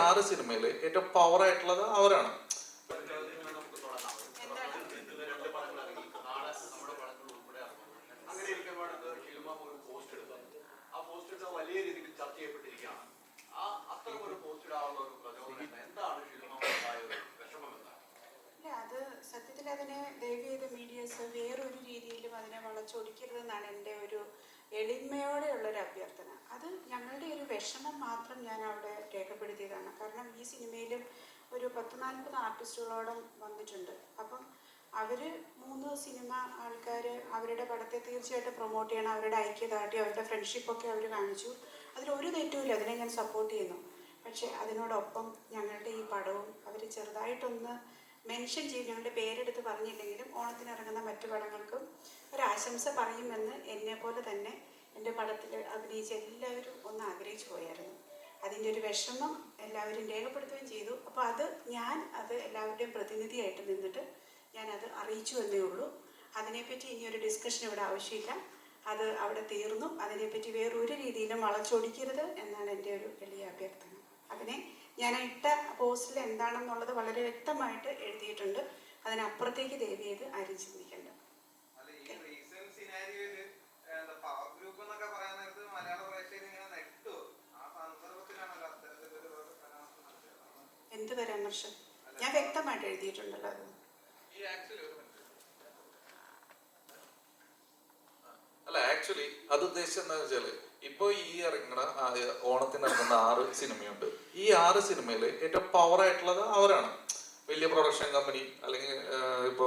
ആറ് സിനിമയിൽ ഏറ്റവും പവർ ആയിട്ടുള്ളത് അവരാണ് അങ്ങനെ ഇരിക്കുമ്പോഴാണ് ഷിൽമ ഒരു പോസ്റ്റ് എടുത്തത് ആ പോസ്റ്റ് എടുത്ത വലിയ രീതിയിൽ ചർച്ച ചെയ്യപ്പെട്ടിരിക്കുകയാണ് ആ അത്തരം ഒരു പോസ്റ്റ് ഇടാനുള്ള ഒരു പ്രചോദനം എന്താണ് ഷിൽമ ഉണ്ടായ ഒരു വിഷമം എന്താണ് ഇല്ല അത് സത്യത്തിൽ അതിനെ ദയവ് ചെയ്ത് മീഡിയസ് വേറൊരു രീതിയിലും അതിനെ വളച്ചൊടിക്കരുതെന്നാണ് എന്റെ ഒരു എളിമയോടെയുള്ള ഒരു അഭ്യർത്ഥന അത് ഞങ്ങളുടെ ഒരു വിഷമം മാത്രം ഞാൻ അവിടെ രേഖപ്പെടുത്തിയതാണ്. കാരണം ഈ സിനിമയിലും ഒരു പത്ത് നാൽപ്പത് ആർട്ടിസ്റ്റുകളോളം വന്നിട്ടുണ്ട്. അപ്പം അവർ മൂന്ന് സിനിമ ആൾക്കാർ അവരുടെ പടത്തെ തീർച്ചയായിട്ടും പ്രൊമോട്ട് ചെയ്യണം. അവരുടെ ഐക്യദാർഢ്യം അവരുടെ ഫ്രണ്ട്ഷിപ്പൊക്കെ അവർ കാണിച്ചു. അതിലൊരു തെറ്റുമില്ല അതിനെ ഞാൻ സപ്പോർട്ട് ചെയ്യുന്നു. പക്ഷേ അതിനോടൊപ്പം ഞങ്ങളുടെ ഈ പടവും അവർ ചെറുതായിട്ടൊന്ന് മെൻഷൻ ചെയ്ത് ഞങ്ങളുടെ പേരെടുത്ത് പറഞ്ഞില്ലെങ്കിലും ഓണത്തിന് ഇറങ്ങുന്ന മറ്റു പടങ്ങൾക്കും ഒരാശംസ പറയുമെന്ന് എന്നെ പോലെ തന്നെ എന്റെ പടത്തിൽ അഭിനയിച്ച എല്ലാവരും ഒന്ന് ആഗ്രഹിച്ചു പോയായിരുന്നു. അതിന്റെ ഒരു വിഷമം എല്ലാവരും രേഖപ്പെടുത്തുകയും ചെയ്തു. അപ്പോൾ അത് ഞാൻ അത് എല്ലാവരുടെയും പ്രതിനിധിയായിട്ട് നിന്നിട്ട് ഞാനത് അറിയിച്ചു എന്നേ ഉള്ളൂ. അതിനെപ്പറ്റി ഇനി ഒരു ഡിസ്കഷൻ ഇവിടെ ആവശ്യമില്ല. അത് അവിടെ തീർന്നു. അതിനെപ്പറ്റി വേറൊരു രീതിയിലും വളച്ചൊടിക്കരുത് എന്നാണ് എന്റെ ഒരു വലിയ അഭ്യർത്ഥന. അതിനെ ഞാൻ ഇട്ട പോസ്റ്റിൽ എന്താണെന്നുള്ളത് വളരെ വ്യക്തമായിട്ട് എഴുതിയിട്ടുണ്ട്. അതിനപ്പുറത്തേക്ക് ദേവി ചെയ്ത് ആരും ചിന്തിക്കേണ്ട അല്ല ഈ റീസെന്റ് സിനാരിയോയിൽ എന്താ പവർ ഗ്രൂപ്പ് എന്നൊക്കെ പറയാൻ നേരത്ത് മലയാള പ്രേക്ഷകർ ഇങ്ങനെ നെട്ടു ആ സന്ദർഭത്തിലാണല്ലോ അത്തരത്തിലൊരു പരാമർശം നടത്തിയത് എന്ത് പരാമർശം? ഞാൻ വ്യക്തമായിട്ട് എഴുതിയിട്ടുണ്ടല്ലോ അത്. അല്ല ആക്ച്വലി അത് ഉദ്ദേശിച്ചത് എന്താണെന്ന് വെച്ചാൽ ഇപ്പൊ ഈ ഇറങ്ങുന്ന ആ, ഓണത്തിന് ഇറങ്ങുന്ന ആറ് സിനിമയുണ്ട്. ഈ ആറ് സിനിമയിൽ ഏറ്റവും പവർ ആയിട്ടുള്ളത് അവരാണ്. വലിയ പ്രൊഡക്ഷൻ കമ്പനി അല്ലെങ്കിൽ ഇപ്പോ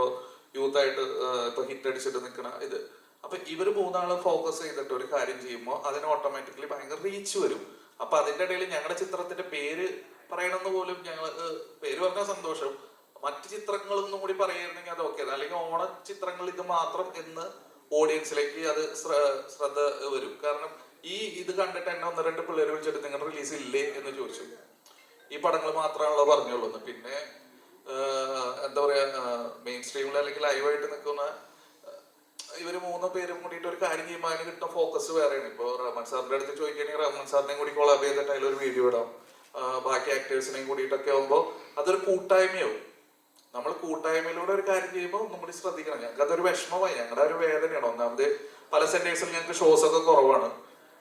യൂത്ത് ആയിട്ട് ഇപ്പൊ ഹിറ്റ് അടിച്ചിട്ട് നിൽക്കണ ഇത്. അപ്പൊ ഇവർ മൂന്നാൾ ഫോക്കസ് ചെയ്തിട്ട് ഒരു കാര്യം ചെയ്യുമ്പോൾ അതിന് ഓട്ടോമാറ്റിക്കലി ഭയങ്കര റീച്ച് വരും. അപ്പൊ അതിന്റെ ഇടയിൽ ഞങ്ങളുടെ ചിത്രത്തിന്റെ പേര് പറയണമെന്ന് പോലും ഞങ്ങൾ പേര് പറഞ്ഞ സന്തോഷം. മറ്റു ചിത്രങ്ങളൊന്നും കൂടി പറയുകയായിരുന്നെങ്കിൽ അത് ഓക്കെ അല്ലെങ്കിൽ ഓണ ചിത്രങ്ങൾ ഇത് മാത്രം എന്ന് ഓഡിയൻസിലേക്ക് അത് ശ്രദ്ധ വരും. കാരണം ഈ ഇത് കണ്ടിട്ട് എന്നെ ഒന്ന് രണ്ട് പിള്ളേർ വിളിച്ചിട്ട് നിങ്ങളുടെ റിലീസ് ഇല്ലേ? എന്ന് ചോദിച്ചു. ഈ പടങ്ങൾ മാത്രമാണല്ലോ പറഞ്ഞുള്ളൂ. പിന്നെ എന്താ പറയാ മെയിൻ സ്ട്രീമിൽ അല്ലെങ്കിൽ ലൈവായിട്ട് നിൽക്കുന്ന ഇവർ മൂന്ന് പേരും കൂടിയിട്ട് ഒരു കാര്യം ചെയ്യുമ്പോൾ അതിന് കിട്ടുന്ന ഫോക്കസ് വേറെയാണ്. ഇപ്പോൾ റഹ്മാൻ സാറിന്റെ അടുത്ത് ചോദിക്കുകയാണെങ്കിൽ റഹ്മാൻ സാറിനെയും കൂടി കൊളാബ് ചെയ്തിട്ട് അതിലൊരു വീഡിയോ ഇടാം. ബാക്കി ആക്ടേഴ്സിനെയും കൂടിയിട്ടൊക്കെ ആകുമ്പോൾ അതൊരു കൂട്ടായ്മയാവും. നമ്മൾ കൂട്ടായ്മയിലൂടെ ഒരു കാര്യം ചെയ്യുമ്പോൾ നമ്മൾ ശ്രദ്ധിക്കണം. ഞങ്ങൾക്ക് അതൊരു വിഷമമായി. ഞങ്ങളുടെ ഒരു വേദനയാണ്. ഒന്നാമത് പല സെന്റേഴ്സിൽ ഞങ്ങൾക്ക് ഷോസ് ഒക്കെ കുറവാണ്.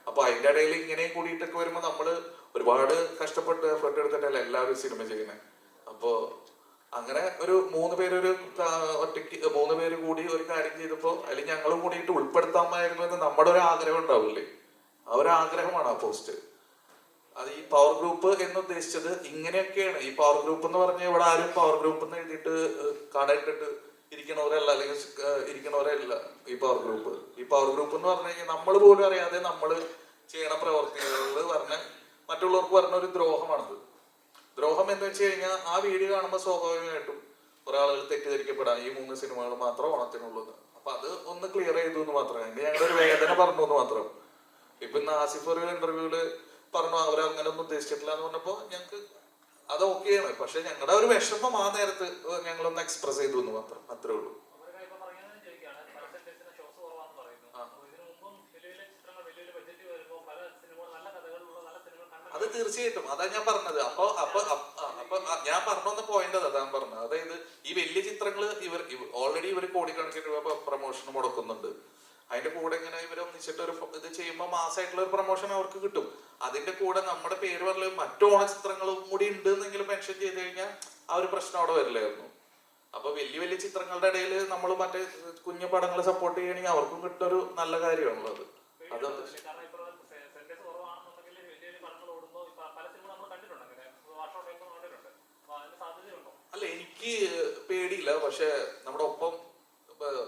അപ്പൊ അതിന്റെ ഇടയിൽ ഇങ്ങനെയും കൂടിയിട്ടൊക്കെ വരുമ്പോൾ നമ്മൾ ഒരുപാട് കഷ്ടപ്പെട്ട് എഫേർട്ട് എടുത്തിട്ടല്ല എല്ലാവരും സിനിമ ചെയ്യുന്നത് അപ്പോ അങ്ങനെ ഒരു മൂന്ന് പേരൊരു ഒറ്റയ്ക്ക് മൂന്ന് പേര് കൂടി ഒരു കാര്യം ചെയ്തപ്പോൾ അതിൽ ഞങ്ങളും കൂടിയിട്ട് ഉൾപ്പെടുത്താമായിരുന്നു എന്ന് നമ്മുടെ ഒരു ആഗ്രഹം ഉണ്ടാവില്ലേ? ആ ഒരു ആഗ്രഹമാണ് ആ പോസ്റ്റ് അത് ഈ പവർ ഗ്രൂപ്പ് എന്ന് ഉദ്ദേശിച്ചത് ഇങ്ങനെയൊക്കെയാണ്. ഈ പവർ ഗ്രൂപ്പ് എന്ന് പറഞ്ഞാൽ ഇവിടെ ആരും പവർ ഗ്രൂപ്പ് എന്ന് എഴുതിയിട്ട് കടയിട്ടിട്ട് ഇരിക്കണവരല്ല. അല്ലെങ്കിൽ ഇരിക്കണവരല്ല ഈ പവർ ഗ്രൂപ്പ് ഈ പവർ ഗ്രൂപ്പ് എന്ന് പറഞ്ഞു കഴിഞ്ഞാൽ നമ്മൾ പോലും അറിയാതെ നമ്മൾ ചെയ്യണ പ്രവർത്തികളിൽ പറഞ്ഞ മറ്റുള്ളവർക്ക് പറഞ്ഞ ഒരു ദ്രോഹമാണത്. ദ്രോഹം എന്ന് വെച്ച് കഴിഞ്ഞാൽ ആ വീഡിയോ കാണുമ്പോൾ സ്വാഭാവികമായിട്ടും കുറെ ആളുകൾ തെറ്റിദ്ധരിക്കപ്പെടാം ഈ മൂന്ന് സിനിമകൾ മാത്രം ഓണത്തിനുള്ളത് അപ്പൊ അത് ഒന്ന് ക്ലിയർ ചെയ്തു എന്ന് മാത്രമേ ഞങ്ങളുടെ ഒരു വേദന പറഞ്ഞു എന്ന് മാത്രം. ഇപ്പൊ ഇന്ന് ആസിഫ് ഒരു ഇന്റർവ്യൂൽ പറഞ്ഞു അവരങ്ങനെ ഒന്നും ഉദ്ദേശിച്ചിട്ടില്ല എന്ന് പറഞ്ഞപ്പോ ഞങ്ങൾക്ക് അത് ഓക്കെയാണ് പക്ഷെ ഞങ്ങളുടെ ഒരു വിഷമം ആ നേരത്ത് ഞങ്ങളൊന്ന് എക്സ്പ്രസ് ചെയ്തു എന്ന് മാത്രം അത്രേ ഉള്ളൂ. അത് തീർച്ചയായിട്ടും. അതാ ഞാൻ പറഞ്ഞത്. അപ്പൊ അപ്പൊ അപ്പൊ ഞാൻ പറഞ്ഞൊന്ന് പോയിന്റ് അതാ പറഞ്ഞത്. അതായത് ഈ വലിയ ചിത്രങ്ങൾ ഇവർ ഓൾറെഡി ഇവർ കോടിക്കണക്കിന് രൂപ പ്രൊമോഷൻ മുടക്കുന്നുണ്ട് അതിന്റെ കൂടെ ഇങ്ങനെ ഇവർ ഒന്നിച്ചിട്ട് ഒരു ഇത് ചെയ്യുമ്പോൾ മാസമായിട്ടുള്ള ഒരു പ്രൊമോഷൻ അവർക്ക് കിട്ടും. അതിന്റെ കൂടെ നമ്മുടെ പേര് പറഞ്ഞ മറ്റു ഓണ ചിത്രങ്ങളും കൂടി ഉണ്ട് എന്നെങ്കിലും മെൻഷൻ ചെയ്ത് കഴിഞ്ഞാൽ ആ ഒരു പ്രശ്നം അവിടെ വരില്ലായിരുന്നു. അപ്പൊ വലിയ വലിയ ചിത്രങ്ങളുടെ ഇടയിൽ നമ്മൾ മറ്റേ കുഞ്ഞു പടങ്ങളെ സപ്പോർട്ട് ചെയ്യണമെങ്കിൽ അവർക്കും കിട്ടൊരു നല്ല കാര്യമാണുള്ളത്. അത് അല്ല എനിക്ക് പേടിയില്ല. പക്ഷെ നമ്മുടെ ഒപ്പം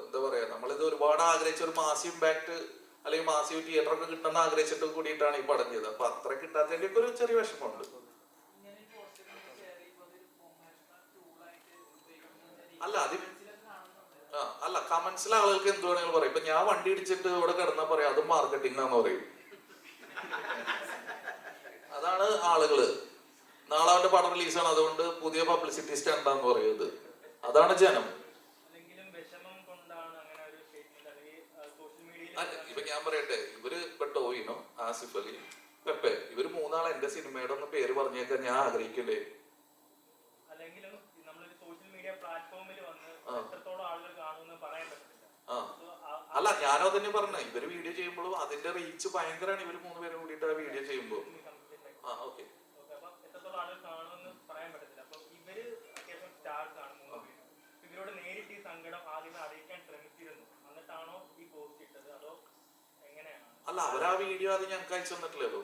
എന്താ പറയാ നമ്മളിത് ഒരുപാട് ആഗ്രഹിച്ച ഒരു മാസി ഇമ്പാക്ട് അല്ലെങ്കിൽ മാസി തിയേറ്റർ ഒക്കെ കിട്ടണം ആഗ്രഹിച്ചിട്ട് കൂടിയിട്ടാണ് ഈ പടം ചെയ്തത്. അപ്പൊ അത്ര കിട്ടാത്തതിന്റെ ഒരു ചെറിയ വിഷമമുണ്ട്. അല്ല അത് അല്ല കമന്റ്സിലെ ആളുകൾക്ക് എന്ത് വേണമെങ്കിലും പറയും. ഇപ്പൊ ഞാൻ വണ്ടി ഇടിച്ചിട്ട് ഇവിടെ കിടന്നാ പറയാം അത് മാർക്കറ്റിംഗ് ആണെന്ന് പറയും. അതാണ് ആളുകൾ. നാളെ അവന്റെ പടം റിലീസാണ് അതുകൊണ്ട് പുതിയ പബ്ലിസിറ്റി സ്റ്റാൻഡാന്ന് പറയുന്നത് അതാണ് ജനം അല്ലെങ്കിലും വിഷമം കൊണ്ടാണ് അങ്ങനെ ഒരു സ്റ്റേറ്റ്മെന്റ് അല്ലെങ്കിൽ സോഷ്യൽ അല്ല, മീഡിയയിൽ ഇപ്പൊ ഞാൻ പറയട്ടെ ഇവർ ഇപ്പൊ ടോയിനോ ആസിഫ് അലി പെപ്പെ ഇവർ മൂന്നാൾ എന്റെ സിനിമയുടെ ഒന്ന് പേര് പറഞ്ഞേക്കാൻ ഞാൻ ആഗ്രഹിക്കല്ലേ? അല്ല ഞാനോ തന്നെ പറഞ്ഞു ഇവർ വീഡിയോ ചെയ്യുമ്പോഴും അതിന്റെ റീച്ച് ഭയങ്കരമാണ് ഇവർ മൂന്ന് പേരും കൂടിയിട്ട് ആ വീഡിയോ ചെയ്യുമ്പോൾ. ആ ഓക്കെ അല്ല അവരാ വീഡിയോ അത് ഞങ്ങൾക്ക് അയച്ചു തന്നിട്ടില്ലല്ലോ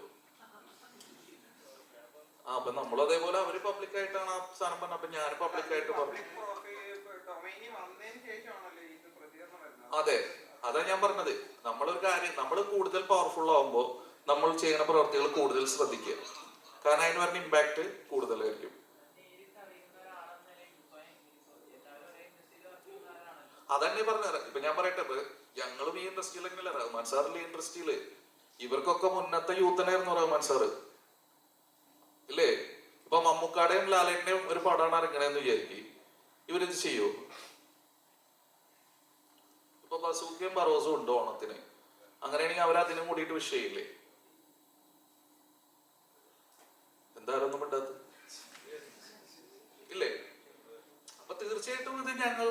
ആ അപ്പൊ നമ്മളും അതേപോലെ അവർ പബ്ലിക് ആയിട്ടാണ് ആ സാധനം പറഞ്ഞത്. അപ്പൊ ഞാൻ പബ്ലിക് ആയിട്ട് പറഞ്ഞു. പബ്ലിക് പ്രൊഫൈൽ ഡൊമൈനിൽ വന്നതിന് പ്രതികരണം വരുന്നത്. അതെ അതാ ഞാൻ പറഞ്ഞത്. നമ്മളൊരു കാര്യം നമ്മൾ കൂടുതൽ പവർഫുൾ ആവുമ്പോൾ നമ്മൾ ചെയ്യുന്ന പ്രവർത്തികൾ കൂടുതൽ ശ്രദ്ധിക്കുക. കാരണം അതിന് വരുന്ന ഇമ്പാക്ട് കൂടുതലായിരിക്കും. അതന്നെ പറഞ്ഞത്. ഇപ്പൊ ഞാൻ പറയട്ടെ ഞങ്ങളും ഈ ഇൻഡസ്ട്രിയിൽ തന്നെയല്ല റഹ്മാൻ സാറിന്റെ ഇൻഡസ്ട്രിയിൽ ഇവർക്കൊക്കെ മുന്നത്തെ യൂത്തനായിരുന്നു റഹ്മാൻ സാറ് ഇല്ലേ? ഇപ്പൊ മമ്മൂക്കാടെയും ലാലേട്ടനെയും ഒരു പടമാണ് ഇറങ്ങണേന്ന് വിചാരിക്കും. ഇവരിത് ചെയ്യോ? ഇപ്പൊ ബസൂക്കയും ബറോസും ഉണ്ട് ഓണത്തിന്. അങ്ങനെയാണെങ്കിൽ അവരതിനും കൂടിയിട്ട് വിഷയമില്ലേ എന്തായാലും മിണ്ടാത്ത ഇല്ലേ? അപ്പൊ തീർച്ചയായിട്ടും ഇത് ഞങ്ങൾ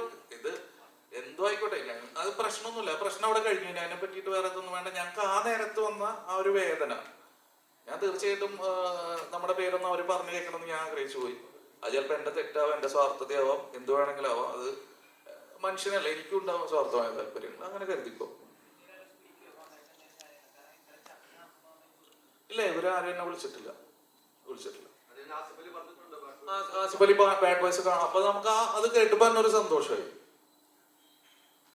എന്തോ ആയിക്കോട്ടെ. ഞാൻ അത് പ്രശ്നമൊന്നുമില്ല. പ്രശ്നം അവിടെ കഴിഞ്ഞു. അതിനെ പറ്റിയിട്ട് വേറെ ഇതൊന്നും വേണ്ട. ഞങ്ങൾക്ക് ആ നേരത്ത് വന്ന ആ ഒരു വേദന. ഞാൻ തീർച്ചയായിട്ടും നമ്മുടെ പേരൊന്നും അവർ പറഞ്ഞു കേൾക്കണമെന്ന് ഞാൻ ആഗ്രഹിച്ചു പോയി. അത് ചിലപ്പോൾ എന്റെ തെറ്റാവാം എന്റെ സ്വാർത്ഥതയാവാം. എന്ത് വേണമെങ്കിലും ആവാം അത് മനുഷ്യനല്ല എനിക്കും ഉണ്ടാവും സ്വാർത്ഥമായ താല്പര്യങ്ങൾ. അങ്ങനെ കരുതിക്കോ. ഇല്ല ഇവരാരും എന്നെ വിളിച്ചിട്ടില്ല. വിളിച്ചിട്ടില്ല. ആസിഫലി ആസിഫ് അലി ബാഡ് ബോയ്സ് കാണാം. അപ്പൊ നമുക്ക് ആ അത് കേട്ടപ്പോ തന്നെ ഒരു സന്തോഷമായി.